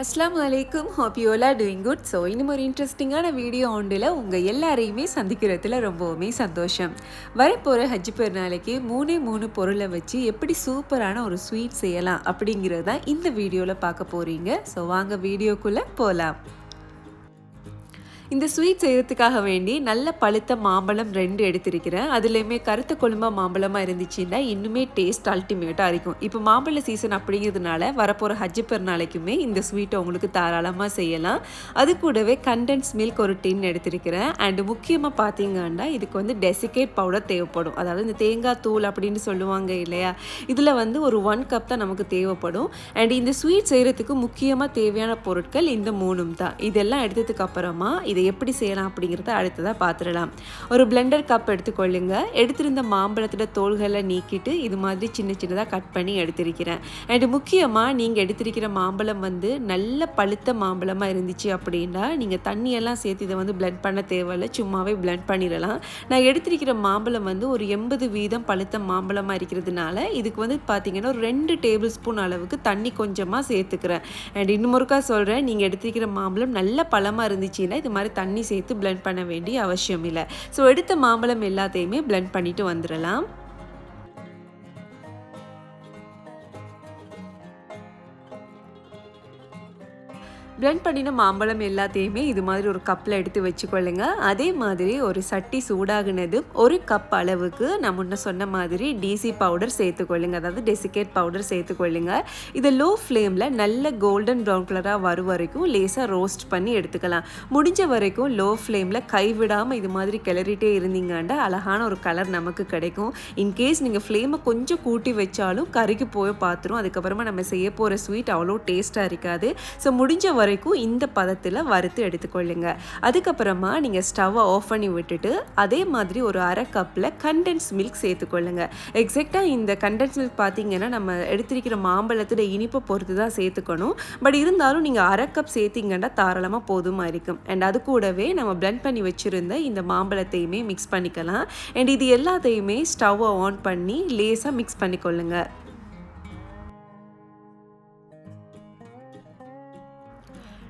அஸ்லாம் வலைக்கும் hop doing good so இன்னும் ஒரு இன்ட்ரெஸ்டிங்கான வீடியோ ஒன்றில் உங்கள் எல்லாரையுமே சந்திக்கிறதுல ரொம்பவுமே சந்தோஷம். வரப்போகிற ஹஜ் பெருநாளைக்கு மூணே மூணு பொருளை வச்சு எப்படி சூப்பரான ஒரு ஸ்வீட் செய்யலாம் அப்படிங்கிறது தான் இந்த வீடியோவில் பார்க்க போகிறீங்க ஸோ வாங்க வீடியோக்குள்ளே போகலாம் இந்த ஸ்வீட் செய்கிறதுக்காக வேண்டி நல்ல பழுத்த மாம்பழம் ரெண்டு எடுத்திருக்கிறேன். அதுலேயுமே கருத்த கொழும்பா மாம்பழமாக இருந்துச்சுன்னா இன்னுமே டேஸ்ட் அல்டிமேட்டாக இருக்கும். இப்போ மாம்பழ சீசன் அப்படிங்கிறதுனால வரப்போகிற ஹஜ்ஜு பெருநாளைக்குமே இந்த ஸ்வீட்டை உங்களுக்கு தாராளமாக செய்யலாம். அது கூடவே கண்டென்ஸ் மில்க் ஒரு டின் எடுத்திருக்கிறேன். அண்டு முக்கியமாக பார்த்தீங்கன்னா இதுக்கு வந்து டெசிகேட் பவுடர் தேவைப்படும். அதாவது இந்த தேங்காய் தூள் அப்படின்னு சொல்லுவாங்க இல்லையா? இதில் வந்து ஒரு ஒன் கப் தான் நமக்கு தேவைப்படும். அண்ட் இந்த ஸ்வீட் செய்கிறதுக்கு முக்கியமாக தேவையான பொருட்கள் இந்த மூணும் தான். இதெல்லாம் எடுத்ததுக்கு அப்புறமா இதை எப்படி செய்யலாம் அப்படிங்கிறத அடுத்ததாக பார்த்துடலாம் ஒரு பிளெண்டர் கப் எடுத்துக்கொள்ளுங்க. எடுத்திருந்த மாம்பழத்தோட தோள்களை நீக்கிட்டு இது மாதிரி சின்ன சின்னதாக கட் பண்ணி எடுத்திருக்கிறேன். அண்ட் முக்கியமாக நீங்கள் எடுத்திருக்கிற மாம்பழம் வந்து நல்ல பழுத்த மாம்பழமாக இருந்துச்சு அப்படின்னா நீங்கள் தண்ணியெல்லாம் சேர்த்து இதை வந்து பிளெண்ட் பண்ண தேவையில்லை. சும்மாவே பிளெண்ட் பண்ணிடலாம். நான் எடுத்திருக்கிற மாம்பழம் வந்து ஒரு எண்பது வீதம் பழுத்த மாம்பழமாக இருக்கிறதுனால இதுக்கு வந்து பார்த்தீங்கன்னா ஒரு ரெண்டு டேபிள் ஸ்பூன் அளவுக்கு தண்ணி கொஞ்சமாக சேர்த்துக்கிறேன். அண்ட் இன்னும் ஒருக்கா சொல்கிறேன் நீங்கள் எடுத்திருக்கிற மாம்பழம் நல்ல பழமாக இருந்துச்சுன்னா இது மாதிரி தண்ணி சேர்த்து பிளெண்ட் பண்ண வேண்டிய அவசியம் இல்லை ஸோ எடுத்த மாம்பழம் எல்லாத்தையுமே பிளெண்ட் பண்ணிட்டு வந்துடலாம். பிளெண்ட் பண்ணின மாம்பழம் எல்லாத்தையுமே இது மாதிரி ஒரு கப்பில் எடுத்து வச்சுக்கொள்ளுங்க. அதே மாதிரி ஒரு சட்டி சூடாகினது ஒரு கப் அளவுக்கு நான் முன்ன சொன்ன மாதிரி டிசி பவுடர் சேர்த்துக்கொள்ளுங்க. அதாவது டெசிகேட் பவுடர் சேர்த்துக்கொள்ளுங்க. இதை லோ ஃப்ளேமில் நல்ல கோல்டன் ப்ரௌன் கலராக வரும் வரைக்கும் லேசாக ரோஸ்ட் பண்ணி எடுத்துக்கலாம். முடிஞ்ச வரைக்கும் லோ ஃப்ளேமில் கைவிடாமல் இது மாதிரி கிளறிட்டே இருந்தீங்கன்னா அழகான ஒரு கலர் நமக்கு கிடைக்கும். இன்கேஸ் நீங்கள் ஃப்ளேமை கொஞ்சம் கூட்டி வச்சாலும் கருகி போய் பார்த்துரும். அதுக்கப்புறமா நம்ம செய்ய போகிற ஸ்வீட் அவ்வளோ டேஸ்ட்டாக இருக்காது. ஸோ முடிஞ்ச வரைக்கும் இந்த பதத்தில் வறுத்து எடுத்துக்கொள்ளுங்க. அதுக்கப்புறமா நீங்கள் ஸ்டவ்வை ஆஃப் பண்ணி விட்டுட்டு அதே மாதிரி ஒரு அரை கப்பில் கண்டென்ஸ் மில்க் சேர்த்துக்கொள்ளுங்க. எக்ஸாக்டாக இந்த கண்டென்ஸ் மில்க் பார்த்தீங்கன்னா நம்ம எடுத்திருக்கிற மாம்பழத்தோட இனிப்பை பொறுத்து தான் சேர்த்துக்கணும். பட் இருந்தாலும் நீங்கள் அரை கப் சேர்த்திங்கன்னா தாராளமாக போதுமாக இருக்கும். அண்ட் அது கூடவே நம்ம பிளெண்ட் பண்ணி வச்சுருந்த இந்த மாம்பழத்தையுமே மிக்ஸ் பண்ணிக்கலாம். அண்ட் இது எல்லாத்தையுமே ஸ்டவ்வை ஆன் பண்ணி லேசாக மிக்ஸ் பண்ணிக்கொள்ளுங்கள்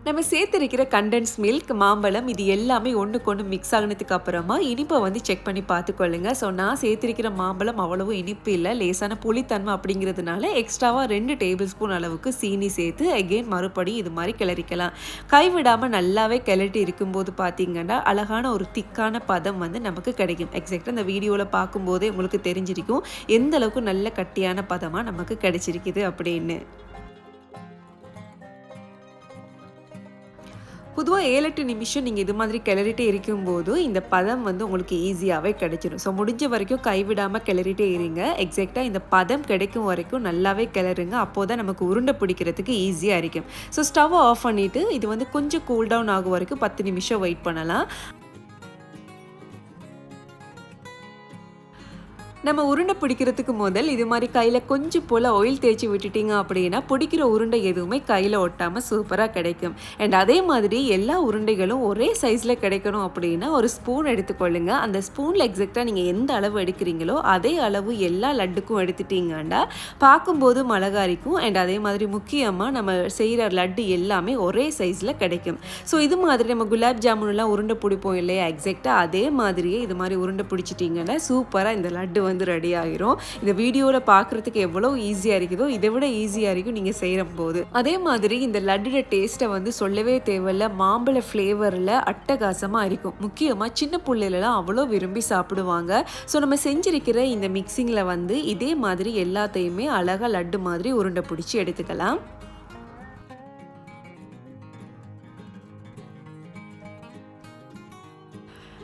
நம்ம சேர்த்துருக்கிற கண்டென்ஸ் மில்க் மாம்பழம் இது எல்லாமே ஒன்றுக்கு ஒன்று மிக்ஸ் ஆகினதுக்கு அப்புறமா இனிப்பை வந்து செக் பண்ணி பார்த்துக்கொள்ளுங்க. ஸோ நான் சேர்த்துருக்கிற மாம்பழம் அவ்வளவு இனிப்பு இல்லை லேசான புளித்தன்மை அப்படிங்கிறதுனால எக்ஸ்ட்ராவாக ரெண்டு டேபிள் ஸ்பூன் அளவுக்கு சீனி சேர்த்து அகெயின் மறுபடியும் இது மாதிரி கிளறிக்கலாம். கைவிடாமல் நல்லாவே கிளட்டி இருக்கும்போது பார்த்தீங்கன்னா அழகான ஒரு திக்கான பதம் வந்து நமக்கு கிடைக்கும். எக்ஸாக்டாக இந்த வீடியோவில் பார்க்கும்போதே உங்களுக்கு தெரிஞ்சிருக்கும் எந்த அளவுக்கு நல்ல கட்டியான பதமாக நமக்கு கிடைச்சிருக்குது அப்படின்னு. பொதுவாக ஏழு எட்டு நிமிஷம் நீங்கள் இது மாதிரி கிளறிட்டே இருக்கும்போது இந்த பதம் வந்து உங்களுக்கு ஈஸியாகவே கிடைச்சிடும் ஸோ முடிஞ்ச வரைக்கும் கைவிடாமல் கிளறிட்டே இருங்க. எக்ஸாக்டாக இந்த பதம் கிடைக்கும் வரைக்கும் நல்லாவே கிளறுங்க. அப்போ தான் நமக்கு உருண்டை பிடிக்கிறதுக்கு ஈஸியாக இருக்கும். ஸோ ஸ்டவ்வை ஆஃப் பண்ணிவிட்டு இது வந்து கொஞ்சம் கூல் டவுன் ஆகும் வரைக்கும் பத்து நிமிஷம் வெயிட் பண்ணலாம். நம்ம உருண்டை பிடிக்கிறதுக்கு முதல் இது மாதிரி கையில் கொஞ்சம் போல் ஆயில் தேய்ச்சி விட்டுட்டீங்க அப்படின்னா பிடிக்கிற உருண்டை எதுவுமே கையில் ஒட்டாமல் சூப்பராக கிடைக்கும். அண்ட் அதே மாதிரி எல்லா உருண்டைகளும் ஒரே சைஸில் கிடைக்கணும் அப்படின்னா ஒரு ஸ்பூன் எடுத்துக்கொள்ளுங்க. அந்த ஸ்பூனில் எக்ஸாக்டாக நீங்கள் எந்த அளவு எடுக்கிறீங்களோ அதே அளவு எல்லா லட்டுக்கும் எடுத்துட்டீங்கன்னா பார்க்கும்போது அழகாக இருக்கும் அண்ட் அதே மாதிரி முக்கியமாக நம்ம செய்கிற லட்டு எல்லாமே ஒரே சைஸில் கிடைக்கும். ஸோ இது மாதிரி நம்ம குலாப் ஜாமுன்லாம் உருண்டை பிடிப்போம் இல்லையா? எக்ஸாக்டாக அதே மாதிரியே இது மாதிரி உருண்டை பிடிச்சிட்டிங்கன்னா சூப்பராக இந்த லட்டு வந்து ரெடி ஆகிரும் இந்த வீடியோவில் பார்க்குறதுக்கு எவ்வளோ ஈஸியாக இருக்குதோ இதை விட ஈஸியாக இருக்கும் நீங்கள் செய்கிற போது அதே மாதிரி இந்த லட்டுட டேஸ்ட்டை வந்து சொல்லவே தேவையில்ல. மாம்பழ ஃப்ளேவரில் அட்டகாசமாக இருக்கும். முக்கியமாக சின்ன பிள்ளைலலாம் அவ்வளோ விரும்பி சாப்பிடுவாங்க. ஸோ நம்ம செஞ்சிருக்கிற இந்த மிக்சிங்கில் வந்து இதே மாதிரி எல்லாத்தையுமே அழகாக லட்டு மாதிரி உருண்டை பிடிச்சி எடுத்துக்கலாம்.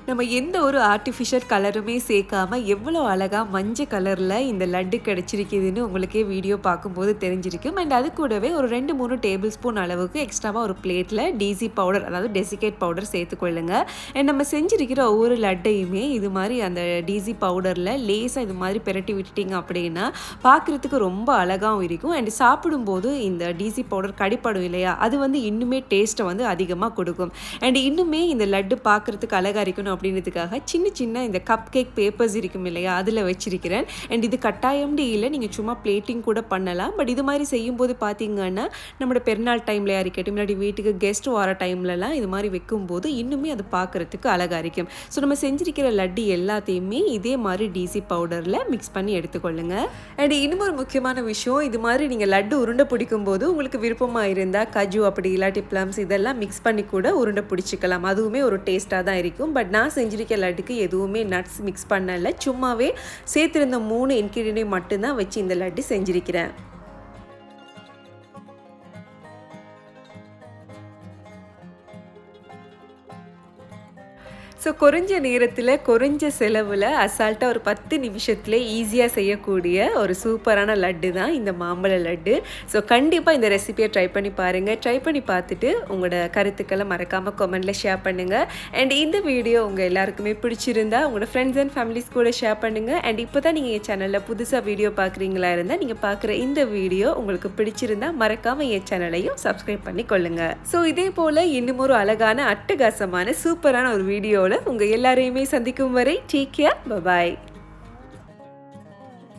நம்ம எந்த ஒரு ஆர்டிஃபிஷியல் கலருமே சேர்க்காம எவ்வளோ அழகாக மஞ்சள் கலரில் இந்த லட்டு கிடச்சிருக்குதுன்னு உங்களுக்கே வீடியோ பார்க்கும்போது தெரிஞ்சிருக்கும். அண்ட் அது கூடவே ஒரு ரெண்டு மூணு டேபிள் ஸ்பூன் அளவுக்கு எக்ஸ்ட்ராவாக ஒரு பிளேட்டில் டிசி பவுடர் அதாவது டெசிகேட் பவுடர் சேர்த்துக்கொள்ளுங்க அண்ட் நம்ம செஞ்சிருக்கிற ஒவ்வொரு லட்டையுமே இது மாதிரி அந்த டிசி பவுடரில் லேசாக இது மாதிரி பிரட்டி விட்டுட்டீங்க அப்படின்னா பார்க்குறதுக்கு ரொம்ப அழகாகவும் இருக்கும். அண்ட் சாப்பிடும்போது இந்த டிசி பவுடர் கடிப்படும் இல்லையா? அது வந்து இன்னுமே டேஸ்ட்டை வந்து அதிகமாக கொடுக்கும். அண்ட் இன்னுமே இந்த லட்டு பார்க்குறதுக்கு அழகாக இருக்கணும் அப்படின்றதுக்காக சின்ன சின்ன இந்த கப் கேக் பேப்பர்ஸ் இருக்கும் இல்லையா அதில் வச்சிருக்கிறேன். அண்ட் இது கட்டாயம்னு இல்லை நீங்கள் சும்மா பிளேட்டிங் கூட பண்ணலாம். பட் இது மாதிரி செய்யும்போது பார்த்தீங்கன்னா நம்மளோட பெருநாள் டைம்லையாக இருக்கட்டும் இல்லாட்டி வீட்டுக்கு கெஸ்ட் வர டைம்லலாம் இது மாதிரி வைக்கும்போது இன்னுமே அது பார்க்குறதுக்கு அழகாக இருக்கும். ஸோ நம்ம செஞ்சிருக்கிற லட்டு எல்லாத்தையுமே இதே மாதிரி டிசி பவுடரில் மிக்ஸ் பண்ணி எடுத்துக்கொள்ளுங்க. அண்ட் இன்னும் ஒரு முக்கியமான விஷயம் இது மாதிரி நீங்கள் லட்டு உருண்டை பிடிக்கும் போது உங்களுக்கு விருப்பமாக இருந்தால் கஜு அப்படி இல்லாட்டி ப்ளம்ஸ் இதெல்லாம் மிக்ஸ் பண்ணி கூட உருண்டை பிடிச்சிக்கலாம். அதுவுமே ஒரு டேஸ்ட்டாக தான் இருக்கும். பட் நான் செஞ்சிருக்க லட்டுக்கு எதுவுமே நட்ஸ் மிக்ஸ் பண்ணல. சும்மாவே சேர்த்துருந்த மூணு இன்க்ரீடியன்ட் மட்டும்தான் வச்சு இந்த லட்டு செஞ்சிருக்கிறேன். ஸோ குறைஞ்ச நேரத்தில் குறைஞ்ச செலவில் அசால்ட்டாக ஒரு பத்து நிமிஷத்தில் ஈஸியாக செய்யக்கூடிய ஒரு சூப்பரான லட்டு தான் இந்த மாம்பழ லட்டு. ஸோ கண்டிப்பாக இந்த ரெசிபியை ட்ரை பண்ணி பாருங்கள் ட்ரை பண்ணி பார்த்துட்டு உங்களோட கருத்துக்களை மறக்காமல் கமெண்ட்டில் ஷேர் பண்ணுங்கள் அண்ட் இந்த வீடியோ உங்கள் எல்லாருக்குமே பிடிச்சிருந்தா உங்களோட ஃப்ரெண்ட்ஸ் அண்ட் ஃபேமிலிஸ் கூட ஷேர் பண்ணுங்கள் அண்ட் இப்போ தான் நீங்கள் என் சேனலில் புதுசாக வீடியோ பார்க்குறீங்களா இருந்தால் நீங்கள் பார்க்குற இந்த வீடியோ உங்களுக்கு பிடிச்சிருந்தா மறக்காமல் என் சேனலையும் சப்ஸ்கிரைப் பண்ணி கொள்ளுங்கள் ஸோ இதே போல் இன்னும் ஒரு அழகான அட்டகாசமான சூப்பரான ஒரு வீடியோவில் உங்கள் எல்லாரையுமே சந்திக்கும் வரை டேக் கேர் பபாய்